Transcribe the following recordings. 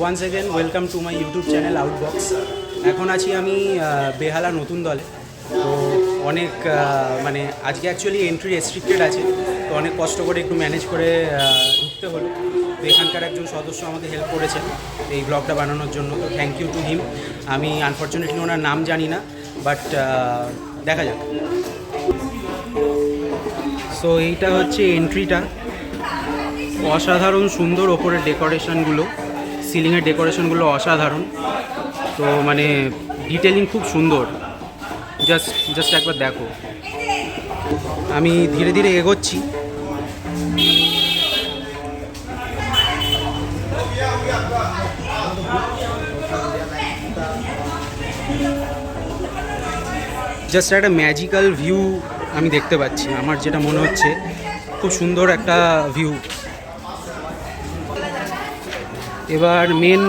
Once again welcome to my YouTube channel outbox এখন আছি আমি বেহালা নতুন দলে। তো অনেক মানে আজকে অ্যাকচুয়ালি এন্ট্রি রেস্ট্রিক্টেড আছে। তো অনেক কষ্ট করে একটু ম্যানেজ করে ঢুকতে হলো। তো এখানকার একজন সদস্য আমাকে হেল্প করেছেন এই ব্লগটা বানানোর জন্য। তো থ্যাংক ইউ টু হিম আমি আনফর্চুনেটলি ওনার নাম জানি না বাট দেখা যাক। সো এইটা হচ্ছে এন্ট্রিটা অসাধারণ সুন্দর ওপরের ডেকোরেশনগুলো সিলিংয়ের ডেকোরেশনগুলো অসাধারণ। তো মানে ডিটেলিং খুব সুন্দর। জাস্ট জাস্ট একবার দেখো। আমি ধীরে ধীরে এগোচ্ছি। জাস্ট একটা ম্যাজিক্যাল ভিউ আমি দেখতে পাচ্ছি। আমার যেটা মনে হচ্ছে, খুব সুন্দর একটা ভিউ এবার মেন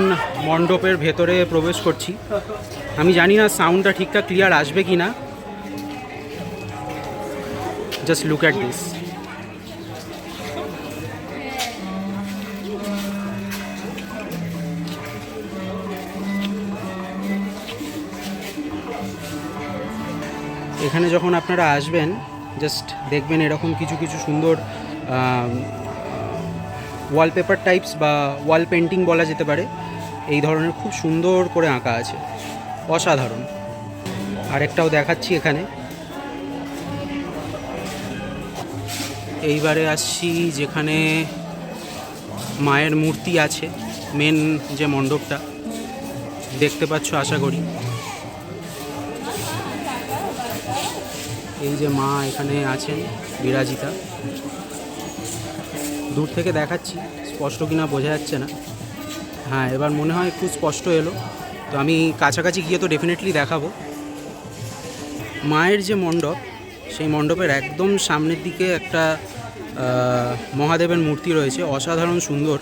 মণ্ডপের ভেতরে প্রবেশ করছি। আমি জানি না সাউন্ডটা ঠিকঠাক ক্লিয়ার আসবে কি না জাস্ট লুক অ্যাট দিস এখানে যখন আপনারা আসবেন জাস্ট দেখবেন এরকম কিছু কিছু সুন্দর ওয়ালপেপার টাইপস বা ওয়াল পেন্টিং বলা যেতে পারে, এই ধরনের খুব সুন্দর করে আঁকা আছে। অসাধারণ। আরেকটাও দেখাচ্ছি এখানে। এইবারে আসছি যেখানে মায়ের মূর্তি আছে মেন যে মণ্ডপটা। দেখতে পাচ্ছ, আশা করি। এই যে মা এখানে আছেন, বিরাজিতা। দূর থেকে দেখাচ্ছি, স্পষ্ট কিনা বোঝা যাচ্ছে না। হ্যাঁ এবার মনে হয় একটু স্পষ্ট এলো। তো আমি কাছাকাছি গিয়ে তো ডেফিনেটলি দেখাবো। মায়ের যে মণ্ডপ, সেই মণ্ডপের একদম সামনের দিকে একটা মহাদেবের মূর্তি রয়েছে, অসাধারণ সুন্দর।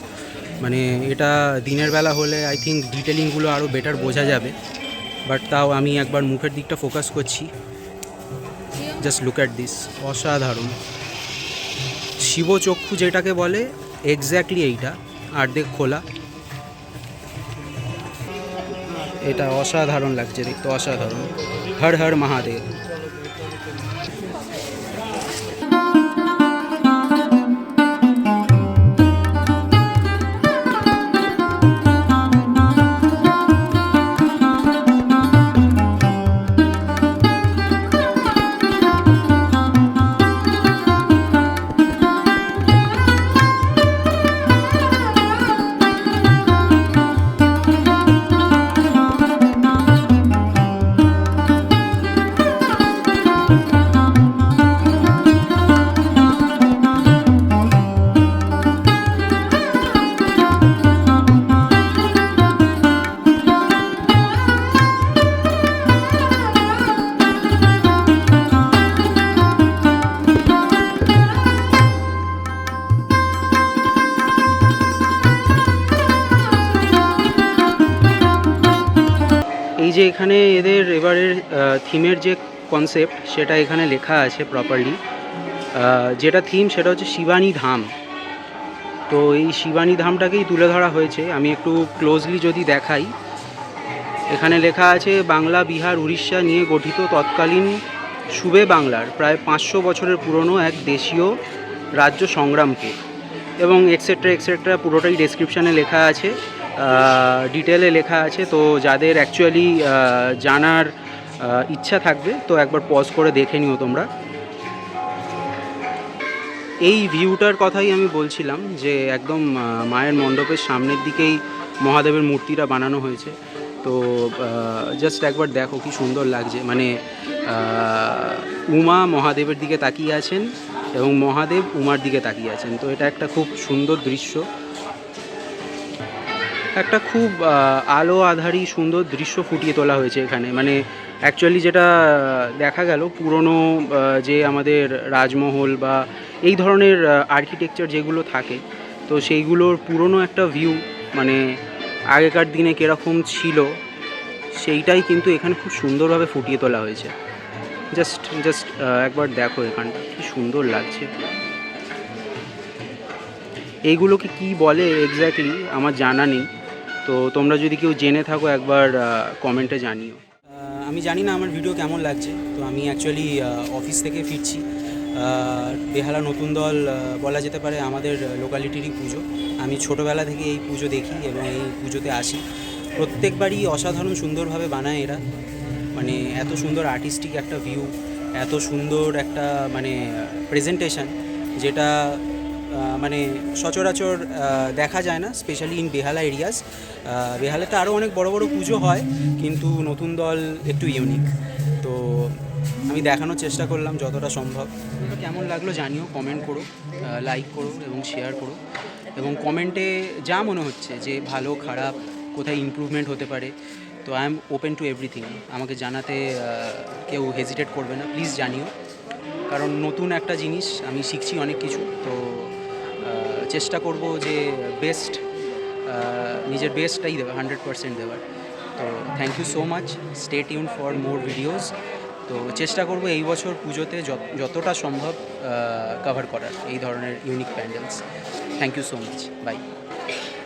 মানে এটা দিনের বেলা হলে আই থিঙ্ক ডিটেলিংগুলো আরও বেটার বোঝা যাবে। বাট তাও আমি একবার মুখের দিকটা ফোকাস করছি। জাস্ট লুক অ্যাট দিস অসাধারণ। শিবচক্ষু যেটাকে বলে এক্স্যাক্টলি এইটা। আর্ধেক খোলা। এটা অসাধারণ লাগছে দেখতে, অসাধারণ। হর হর মহাদেব। এই যে এখানে এদের এবারের থিমের যে কনসেপ্ট সেটা এখানে লেখা আছে প্রপারলি যেটা থিম সেটা হচ্ছে শিবানী ধাম। তো এই শিবানী ধামটাকেই তুলে ধরা হয়েছে। আমি একটু ক্লোজলি যদি দেখাই, এখানে লেখা আছে, বাংলা, বিহার, উড়িষ্যা নিয়ে গঠিত তৎকালীন সুবে বাংলার প্রায় পাঁচশো বছরের পুরনো এক দেশীয় রাজ্য সংগ্রামকে। এবং এক্সেট্রা এক্সেট্রা পুরোটাই ডেসক্রিপশানে লেখা আছে। ডিটেলে লেখা আছে। তো যাদের অ্যাকচুয়ালি জানার ইচ্ছা থাকবে, তো একবার পজ করে দেখে নিও তোমরা। এই ভিউটার কথাই আমি বলছিলাম যে, একদম মায়ের মণ্ডপের সামনের দিকেই মহাদেবের মূর্তিটা বানানো হয়েছে। তো জাস্ট একবার দেখো কি সুন্দর লাগছে। মানে উমা মহাদেবের দিকে তাকিয়ে আছেন এবং মহাদেব উমার দিকে তাকিয়ে আছেন। তো এটা একটা খুব সুন্দর দৃশ্য। একটা খুব আলো আধারি সুন্দর দৃশ্য ফুটিয়ে তোলা হয়েছে এখানে। মানে অ্যাকচুয়ালি যেটা দেখা গেল পুরনো যে আমাদের রাজমহল বা এই ধরনের আর্কিটেকচার যেগুলো থাকে, তো সেইগুলোর পুরনো একটা ভিউ মানে আগেকার দিনে কীরকম ছিল, সেইটাই কিন্তু এখানে খুব সুন্দরভাবে ফুটিয়ে তোলা হয়েছে। জাস্ট জাস্ট একবার দেখো এখানটা, কি সুন্দর লাগছে। এইগুলোকে কি বলে এক্স্যাক্টলি আমার জানা নেই। তো তোমরা যদি কেউ জেনে থাকো একবার কমেন্টে জানিও। আমি জানি না আমার ভিডিও কেমন লাগছে। তো আমি অ্যাকচুয়ালি অফিস থেকে ফিরছি। বেহালা নতুন দল বলা যেতে পারে আমাদের লোকালিটিরই পুজো। আমি ছোটোবেলা থেকে এই পুজো দেখি এবং এই পুজোতে আসি। প্রত্যেকবারই অসাধারণ সুন্দরভাবে বানায় এরা। মানে এত সুন্দর আর্টিস্টিক একটা ভিউ এত সুন্দর একটা মানে প্রেজেন্টেশন যেটা মানে সচরাচর দেখা যায় না স্পেশালি ইন বেহালা এরিয়াস বেহালাতে আরও অনেক বড় বড় পুজো হয়, কিন্তু নতুন দল একটু ইউনিক তো আমি দেখানোর চেষ্টা করলাম যতটা সম্ভব। কেমন লাগল জানিও কমেন্ট করো লাইক করো এবং শেয়ার করো। এবং কমেন্টে যা মনে হচ্ছে যে ভালো, খারাপ, কোথায় ইমপ্রুভমেন্ট হতে পারে, তো I am open to everything আমাকে জানাতে কেউ হেজিটেট করবে না প্লিজ জানিও। কারণ নতুন একটা জিনিস, আমি শিখছি অনেক কিছু, তো চেষ্টা করব যে বেস্ট নিজের বেস্টটাই দেবে হান্ড্রেড পারসেন্ট দেওয়ার। তো thank you so much stay tune for more videos তো চেষ্টা করব এই বছর পুজোতে যত- যতটা সম্ভব কভার করার, এই ধরনের unique pandals thank you so much bye